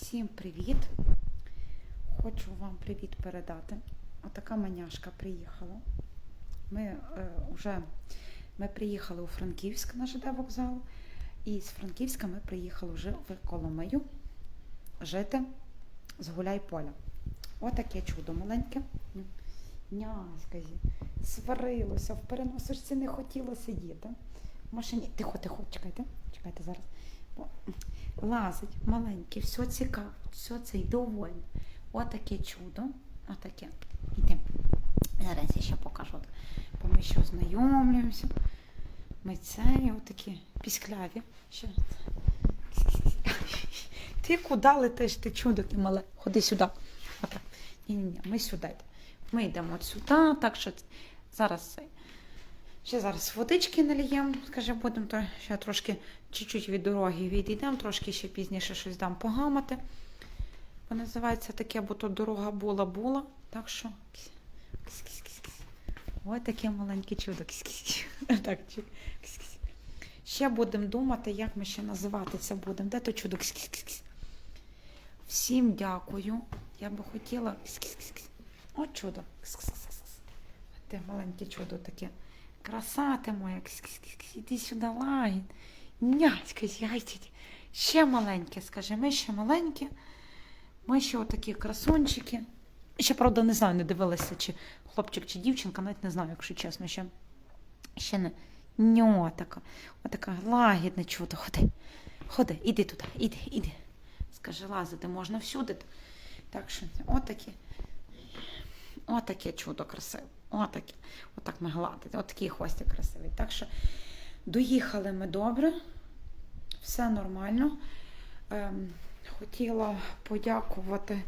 Всім привіт! Хочу вам привіт передати. Отака маняшка приїхала. Ми е, вже ми приїхали у Франківськ на ЖД вокзал, і з Франківська ми приїхали вже в Коломию жити з гуляй поля. Отаке чудо маленьке. Няська. Сварилося, в переносочці не хотіло сидіти. В машині. Тихо, тихо, чекайте, чекайте зараз. Лазить маленький, все цікаво, все це й довольне. Отаке чудо. Отаке. Іди. Зараз я ще покажу. Бо ми ще ознайомлюємося. Ми це отакі піскляві. Ще. Ти куди летиш, ти чудо ти мале? Ходи сюди. Отак. Ні, ні, ні, ми сюди. йдемо. Ми йдемо от сюди, так що зараз це. Ще зараз водички наліємо, скаже, будемо то ще трошки чуть-чуть від дороги відійдемо, трошки ще пізніше щось дам погамати. Бо називається таке, бо то дорога була-була. Так що. кісь-кісь-кісь-кісь. Таке маленьке чудо. Так. Ще будемо думати, як ми ще називати це будемо. Де то чудо? Всім дякую. Я би хотіла. О, чудо. Те маленьке чудо таке. Краса ти моя. Іди сюди, лагідь. Нятька, яйцять. Ще маленьке, скажи, ми ще маленькі. Ми ще отакі красунчики. Ще, правда, не знаю, не дивилася, чи хлопчик, чи дівчинка, навіть не знаю, якщо чесно, ще, ще не. Ньо, така, отака лагідне чудо. Ходи. Ходи, іди туди, іди, іди. Скажи, лазити можна всюди. Так що, отакі. Отаке чудо красиве. Отаке. Отак ми гладити. Отакий хвостик красивий. Так що доїхали ми добре, все нормально. Ем, хотіла подякувати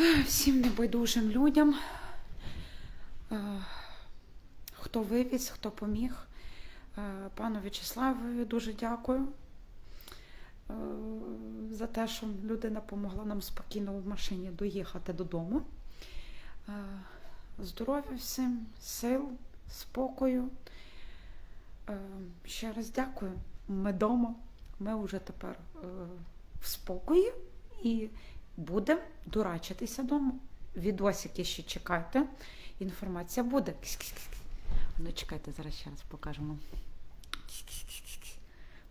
е, всім небайдужим людям, е, хто вивіз, хто поміг. Е, Пану В'ячеславові дуже дякую е, за те, що людина допомогла нам спокійно в машині доїхати додому. Е, Здоров'я всім, сил, спокою. Е, Ще раз дякую. Ми вдома. Ми вже тепер е, в спокої і будемо дурачитися вдома. Відосики ще чекайте. Інформація буде. Ну, чекайте, зараз ще раз покажемо.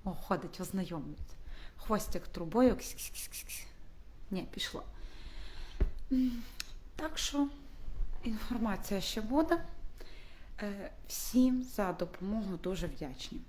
О, ходить, ознайомлюється. Хвостик трубою. Ні, пішло. Так що інформація ще буде. Е, Всім за допомогу дуже вдячні.